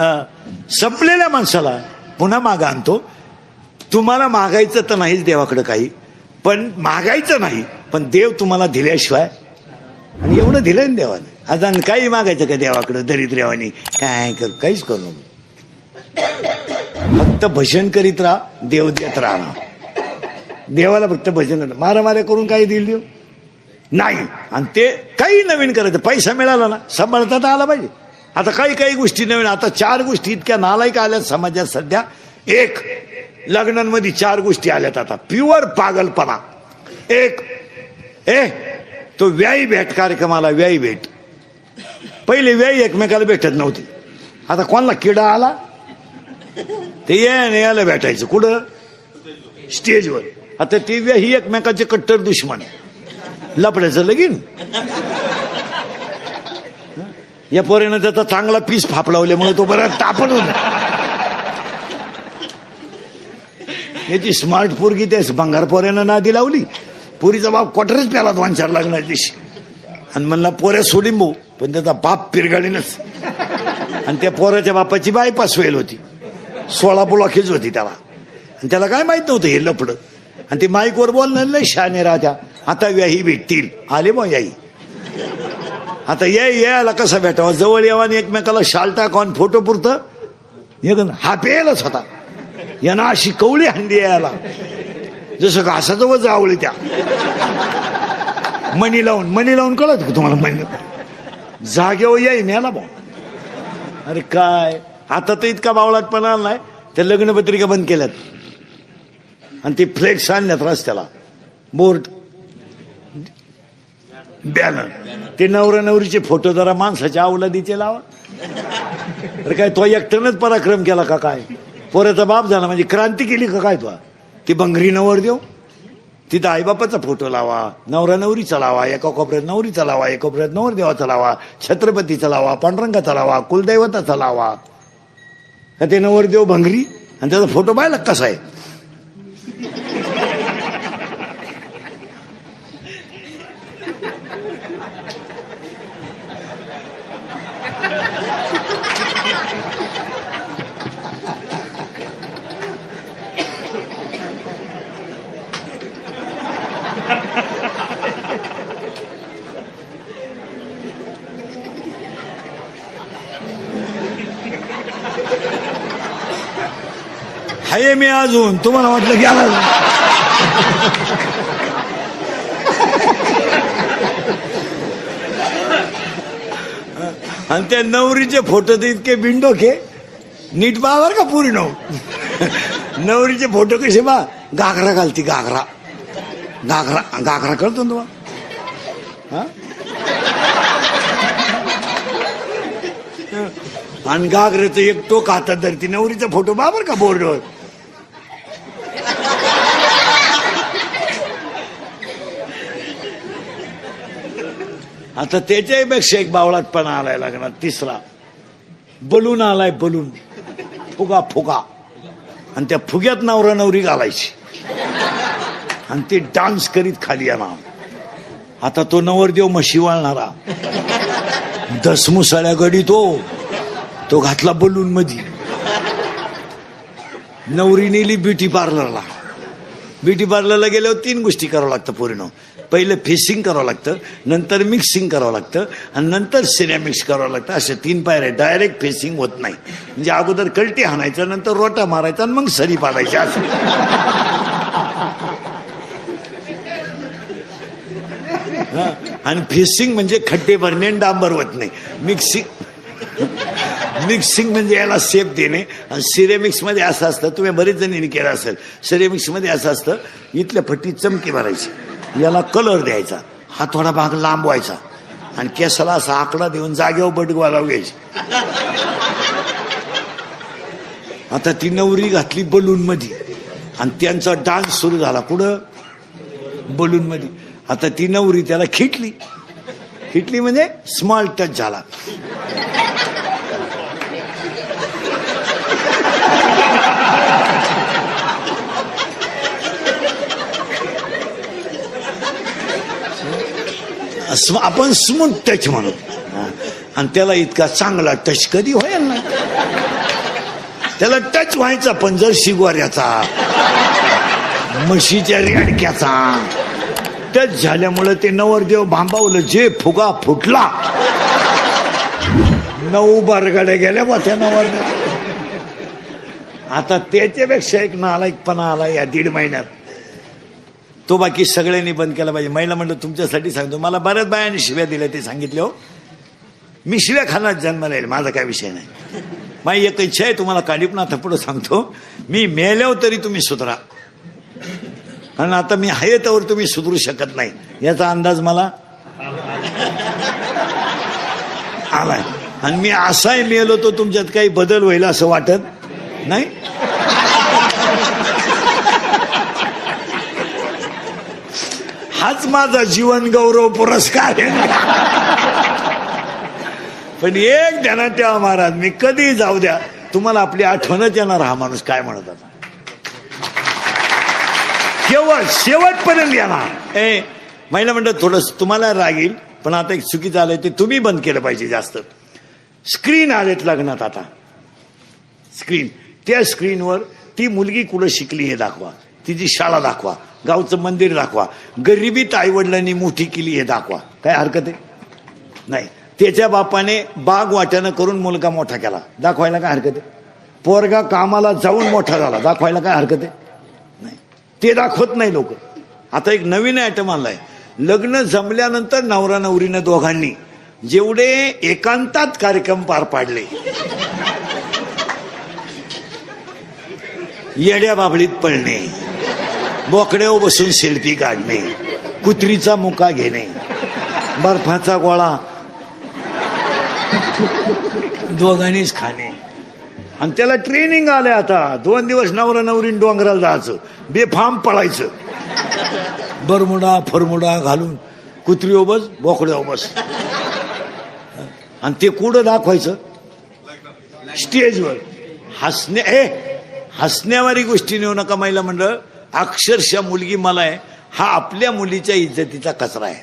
संपलेल्या माणसाला पुन्हा मागा आणतो. तुम्हाला मागायचं तर नाहीच देवाकडे काही पण मागायचं नाही पण देव तुम्हाला दिल्याशिवाय आणि एवढं दिलंय ना देवाने. आता आणि काही मागायचं का देवाकडं दरिद्र्यावानी काय कर काहीच करू नको फक्त भजन करीत राहा देव देत राहा. देवाला फक्त भजन मारामाऱ्या करून काही दिली देव? नाही. आणि ते काही नवीन करायचं. पैसा मिळाला ना सांभाळता तर आला पाहिजे. आता काही काही गोष्टी नवीन आता चार गोष्टी इतक्या नालायक आल्यात समाजात सध्या. एक लग्नांमध्ये चार गोष्टी आल्यात आता. प्युअर पागलपणा. एक ए तो व्यायी भेट कार्यक्रमाला व्याई भेट. पहिले व्याई एकमेकाला भेटत नव्हती. आता कोणाला किडा आला? ते ये याला भेटायचं. कुठं? स्टेजवर. आता ते व्याही एकमेकाचे कट्टर दुश्मन. लपड्याचं लगीन. या पोरेनं त्याचा चांगला पीस फापलावल्यामुळे तो बरा तापण होता. याची स्मार्ट पोरगी त्या भंगार पोऱ्यानं नादी लावली. पोरीचा बाप क्वार्टरच प्याला दोन चार लागणार दिवशी. आणि म्हणला पोऱ्या सोडीन भाऊ पण त्याचा बाप पिरगाडीनच. आणि त्या पोराच्या बापाची बायपास होईल होती. सोळा ब्लॉकेज होती त्याला. आणि त्याला काय माहीत नव्हतं हे लफडं. आणि ते माईकवर बोलणार नाही शाने राहत्या. आता व्याही भेटतील. आले मग याही. आता ये यायला कसं भेटावं? जवळ यावं आणि एकमेकाला शाल टाकावून फोटो पुरतं? हे हा पेलच होता. यांना अशी कवळी हंडी यायला. जसं घासाचं वज आवळी त्या. मणी लावून मणी लावून कळत का तुम्हाला मणी? जागेवर याई मेला भाऊ. अरे काय? आता तर इतका बावळाटपणा आला नाही. त्या लग्नपत्रिका बंद केल्यात. आणि ते फ्लेक्स आणल्यात रस्त्याला. बोर्ड. बॅनर. ते नवरा नवरीचे फोटो जरा माणसाच्या अवलादीचे लावा. अरे काय तो एकट्यानंच पराक्रम केला का काय? पोऱ्याचा बाप झाला म्हणजे क्रांती केली का काय तो? ती बंगरी नवर देऊ. तिथं आईबापाचा फोटो लावा नवरा नवरीचा लावा एका कोपऱ्यात नवरीचा लावा एका कोपऱ्यात नवर देवाचा लावा छत्रपतीचा लावा पांडुरंगाचा लावा कुलदैवताचा लावा. ते नवरदेव भंगरी आणि त्याचा फोटो पाहिला कसा आहे? हाय मी अजून तुम्हाला वाटलं गेला आणि त्या नवरीचे फोटो तर इतके बिंडोके नीट बावर का पुरी नवरीचे फोटो कसे बा घागरा घालती घागरा. घाघरा घाघरा कळतो ना तुम्हाला? आणि घागरेचं एक टोक हातात धरती नवरीचा फोटो बाबर का बोर्डवर? आता त्याच्याही पेक्षा एक बावळातपणा आलाय लागणार तिसरा. बलून आलाय बलून. फुगा फुगा. आणि त्या फुग्यात नवरा नवरी घालायची. आणि ते डान्स करीत खाली येणार आता तो नवरदेव म्हशी वाळणारा. दसमुसाळ्या गडी तो तो घातला बलून मधी. नवरी नेली ब्युटी पार्लरला. ब्युटी पार्लरला गेल्यावर तीन गोष्टी करावं लागतं पूर्ण. पहिलं फेसिंग करावं लागतं नंतर मिक्सिंग करावं लागतं आणि नंतर सिनेमिक्स करावं लागतं. अशा तीन पायऱ्या डायरेक्ट फेसिंग होत नाही. म्हणजे अगोदर कलटी हाणायचं नंतर रोटा मारायचा आणि मग सरी पाडायची असं आणि फेसिंग म्हणजे खड्डे भरणे आणि डांबर होत नाही. मिक्सिंग मिक्सिंग म्हणजे याला सेप देणे. आणि सिरेमिक्समध्ये असं असतं तुम्ही बरेच जणींनी केलं असेल. सिरेमिक्समध्ये असं असतं इथल्या फटी चमकी भरायची. याला कलर द्यायचा. हा थोडा भाग लांब व्हायचा आणि केसाला असा आकडा देऊन जागेवर बटगवा घ्यायची आता ती नवरी घातली बलून मध्ये आणि त्यांचा डान्स सुरू झाला. पुढं बलून मध्ये आता ती नवरी त्याला खिटली. खिटली म्हणजे स्मॉल टच झाला. आपण स्मूथ टच म्हणू. आणि त्याला इतका चांगला टच कधी होईल ना. त्याला टच व्हायचा पण जर शिगवाऱ्याचा म्हशीच्या रेडक्याचा टच झाल्यामुळे ते नवरदेव भांबावलं जे फुगा फुटला. नऊ बारगाड्या गेल्या बा त्या नवरदेव. आता त्याच्यापेक्षा एक नालायकपणा आला या दीड महिन्यात. तो बाकी सगळ्यांनी बंद केला पाहिजे. महिला म्हणलं तुमच्यासाठी सांगतो. मला बऱ्याच बायांनी शिव्या दिल्या ते सांगितले हो. मी शिव्या खानात जन्माला येईल माझा काय विषय नाही. माझी एक इच्छा आहे तुम्हाला काडीपणा पुढं सांगतो. मी मेल्यावर तरी तुम्ही सुधरा. आणि आता मी आहे त्यावर तुम्ही सुधरू शकत नाही. याचा अंदाज मला? आलाय. आणि मी असाही मेलो तो तुमच्यात काही बदल होईल असं वाटत नाही? हाच माझा जीवन गौरव पुरस्कार आहे. पण एक ध्यानात ठेवा महाराज मी कधी जाऊ द्या. तुम्हाला आपली आठवणच येणार हा माणूस काय म्हणत होता? केवळ शेवटपर्यंत येणार. ए महिला म्हणतात थोडस तुम्हाला राग येईल पण आता एक चुकीचं आलंय ते तुम्ही बंद केलं पाहिजे जास्त. स्क्रीन आलेत लग्नात आता. स्क्रीन त्या स्क्रीनवर ती मुलगी कुठं शिकली हे दाखवा. तिची शाळा दाखवा. गावचं मंदिर दाखवा. गरिबीत आईवडिलांनी मोठी केली हे दाखवा. काय हरकत आहे? नाही. त्याच्या बापाने बाग वाट्यानं करून मुलगा मोठा केला. दाखवायला काय हरकत आहे? पोरगा कामाला जाऊन मोठा झाला. दाखवायला काय हरकत आहे? ते दाखवत नाही लोक. आता एक नवीन आयटम आलाय. लग्न जमल्यानंतर नवरा नवरीनं दोघांनी जेवढे एकांतात कार्यक्रम पार पाडले येड्या बाबळीत पळणे बोकड्यावर बसून सेल्फी काढणे कुत्रीचा मुका घेणे बर्फाचा गोळा दोघांनीच खाणे. आणि त्याला ट्रेनिंग आलंय आता. दोन दिवस नवरा नवरीन डोंगराला जायचं. बेफाम पळायचं. बरमुडा फरमुडा घालून कुत्री ओबस बोकड्या ओबस आणि ते कुठं दाखवायचं? स्टेजवर. हसणे ए हसण्यावारी गोष्टी नेऊ नका महिला मंडळ. अक्षरशः मुलगी मला आहे. हा आपल्या मुलीच्या इज्जतीचा कचरा आहे.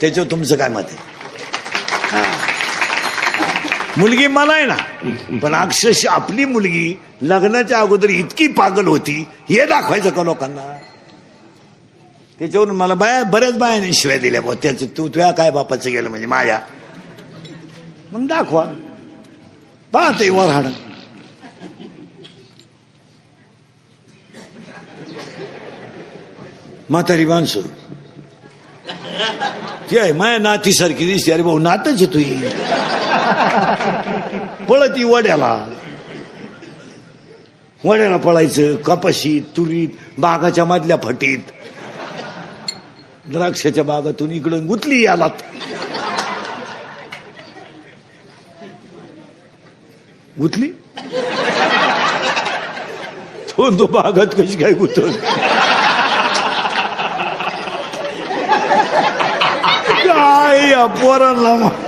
त्याच्यावर तुमचं काय मत आहे? मुलगी मला आहे ना. पण अक्षरशः आपली मुलगी लग्नाच्या अगोदर इतकी पागल होती हे दाखवायचं का लोकांना? त्याच्यावरून मला बाया बऱ्याच बायाने शिवाय दिल्या बा त्याचं तू तुझ्या काय बापाचं गेलं म्हणजे माझ्या मग दाखवा. पाहते वर हाड म्हातारी माणसं. ती आहे माया नातीसारखी दिसते. अरे भाऊ नातच आहे तुझी पळत वड्याला. वड्याला पळायचं कपाशीत तुरीत बागाच्या मधल्या फटीत. द्राक्षाच्या बागातून इकडून गुतली यालात. गुतली? तो तो बागात कशी काय गुतल? काय या पोरांना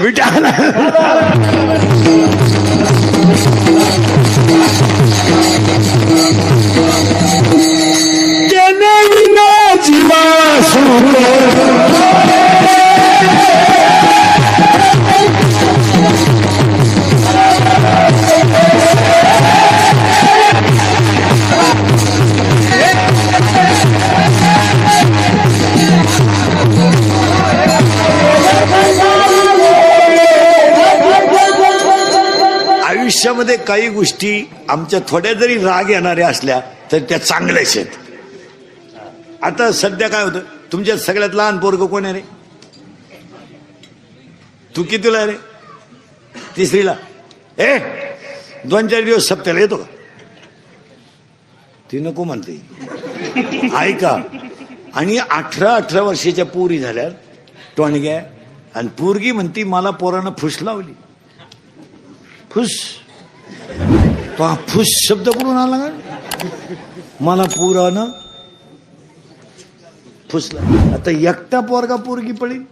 मग. त्याच्यामध्ये काही गोष्टी आमच्या थोड्या जरी राग येणाऱ्या असल्या तरी त्या चांगल्याच आहेत. आता सध्या काय होतं? तुमच्या सगळ्यात लहान पोरग कोण आहे रे? तू कितीला रे? तिसरीला. ए दोन चार दिवस सप्त्याला येतो का? ती नको म्हणते. ऐका. आणि अठरा अठरा वर्षाच्या पोरी झाल्या टोणग्या. आणि पोरगी म्हणती मला पोरानं फुस लावली. फुस. तो हा फुस शब्द करून आला का? मला पुरानं फुसला. आता एकटा पोरगा पोरगी पडेल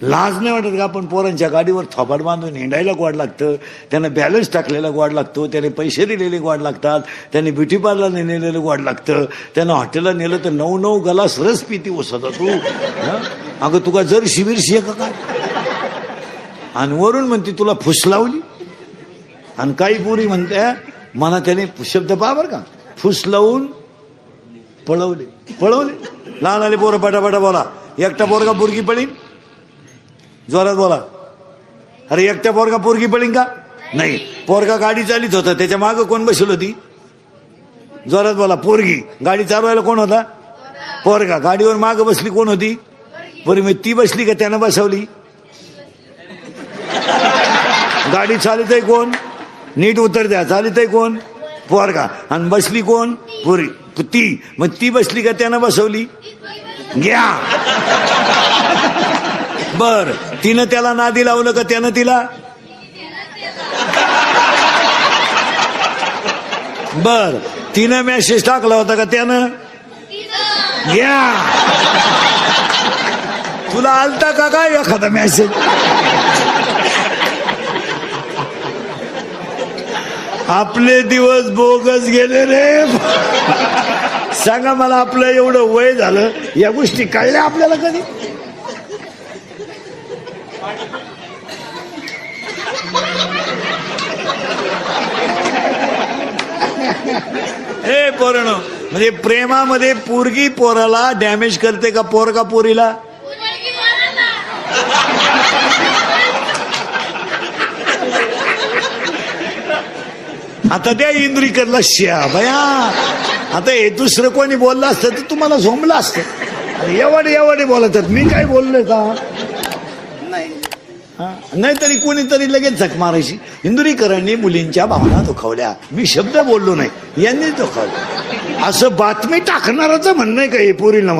लाज नाही वाटत का आपण पोरांच्या गाडीवर थोबाड बांधून हिंडायला गोड लागतं? त्यांना बॅलन्स टाकलेला गोड लागतो त्याने पैसे दिलेले गोड लागतात त्याने ब्युटी पार्लरला नेलेलं गोड लागतं त्यांना हॉटेलला नेलं तर नऊ नऊ गलास रस पिती ओसत तू अगं तुका जर शिबिर शिय का काय? आणि वरून म्हणते तुला फुस लावली? आणि काही पुरी म्हणते मला त्याने शब्द पहा बरं का. फुस लावून पळवले. पळवले. लहान आले पोरं पटापटा बोला. एकटा पोरगा पोरगी पळीन? जोरात बोला. अरे एकट्या पोरगा पोरगी पळीन का? नाही. पोरगा गाडी चालित होता. त्याच्या मागं कोण बसलो होती? जोरात बोला. पोरगी. गाडी चालवायला कोण होता? पोरगा. गाडीवर मागं बसली कोण होती? बरी मी ती बसली का? त्यानं बसवली. गाडी चालित आहे कोण? नीट उत्तर द्या. चालत आहे कोण? पोरगा. आणि बसली कोण? पोरी. ती. मग ती बसली का त्यानं बसवली? घ्या. बर. तिनं त्याला नादी लावलं का त्यानं तिला? बर. तिनं मेसेज टाकला होता का त्यानं? घ्या. तुला आलता का काय एखादा मेसेज आपले दिवस बोगस गेले रे. सांगा मला आपलं एवढं वय झालं या गोष्टी कळल्या आपल्याला कधी? हे पोरण म्हणजे प्रेमामध्ये पोरगी पोराला डॅमेज करते का पोरगा पोरीला? आता त्या इंद्रिकरला शिया भया आता हे दुसरं कोणी बोललं असतं तर तुम्हाला झोंबलं असतं. एवढे एवढे बोलत मी काय बोललोय का? नाही. तरी नाहीतरी कोणीतरी लगेच झक मारायची. इंदुरीकरांनी मुलींच्या भावना दुखावल्या. मी शब्द बोललो नाही. यांनी दुखावल्या असं बातमी टाकणाराचं म्हणणं आहे का हे पोरीला